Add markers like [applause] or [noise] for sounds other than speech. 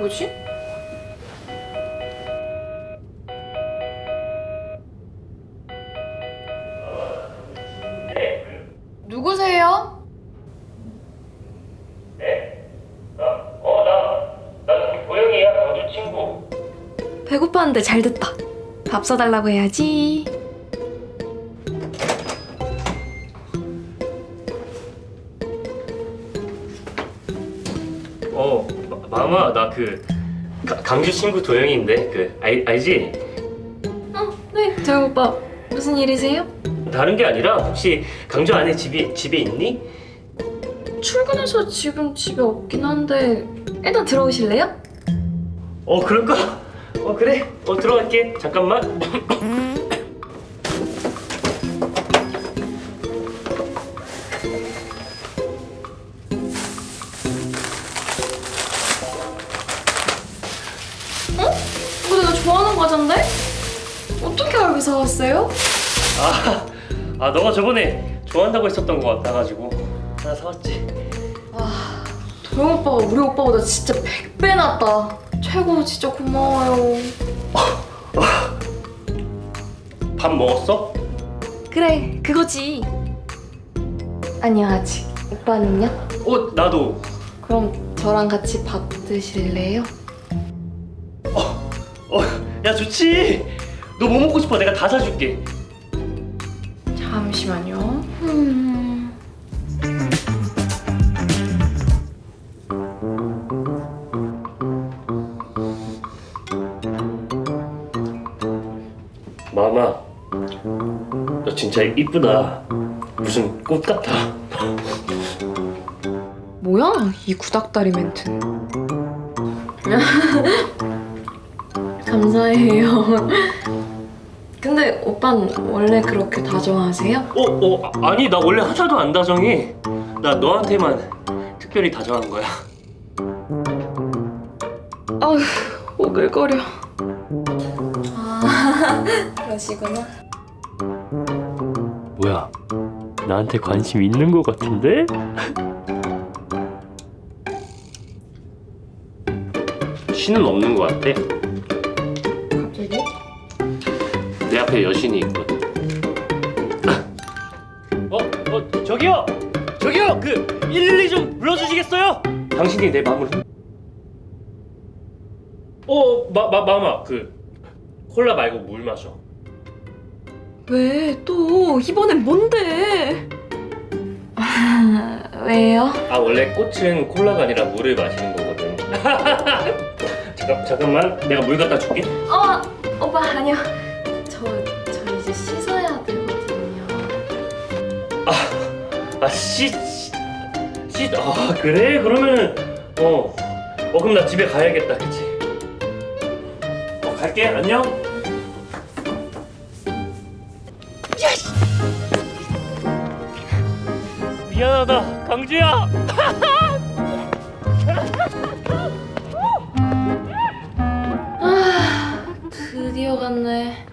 뭐지? 누구세요? 배고파는데 잘 됐다. 밥 사달라고 해야지. 어, 마- 마마 나 그 강주 친구 도영이인데 그 알, 알지? 어, 네. 저 오빠 무슨 일이세요? 다른 게 아니라 혹시 강주 안에 집이 집에 있니? 출근해서 지금 집에 없긴 한데 일단 들어오실래요? 어 그럴까? 어 그래. 어 들어갈게. 잠깐만. 이거 내가 좋아하는 과자인데? 어떻게 알고 사왔어요? 아, 아 너가 저번에 좋아한다고 했었던 것 같아가지고 하나 사왔지. 도영 오빠가 우리 오빠보다 진짜 100배 낫다. 최고 진짜 고마워요. 밥 먹었어? 그래 그거지. 아니요 아직. 오빠는요? 어 나도. 그럼 저랑 같이 밥 드실래요? 어, 야 좋지. 너 뭐 먹고 싶어? 내가 다 사줄게. 잠시만요. 음. 마마, 너 진짜 이쁘다. 무슨 꽃 같아. 뭐야 이 구닥다리 멘트. [laughs] 감사해요. 근데 오빤 원래 그렇게 다정하세요? 어, 어, 아, 아니 나 원래 하나도 안 다정해. 나 너한테만 특별히 다정한 거야. 아휴 오글거려. 아 그러시구나. 뭐야? 나한테 관심 있는 것 같은데? 신은 없는 것 같아. 앞에 여신이 있거든. 어, 어, 저기요, 저기요, 그 112 좀 불러주시겠어요? 당신이 내 마음을 흔... 어, 마, 마, 마마, 그 콜라 말고 물 마셔. 왜 또 이번엔 뭔데? 아, 왜요? 아 원래 꽃은 콜라가 아니라 물을 마시는 거거든. [laughs] 잠깐 잠깐만, 내가 물 갖다 줄게. 어 오빠 아니요. 아 씨, 씨, 씨, 아 그래? 그러면 어, 어 그럼 나 집에 가야겠다, 그치? 어 갈게, 안녕. 미안하다, 강주야. [laughs] 아 드디어 갔네.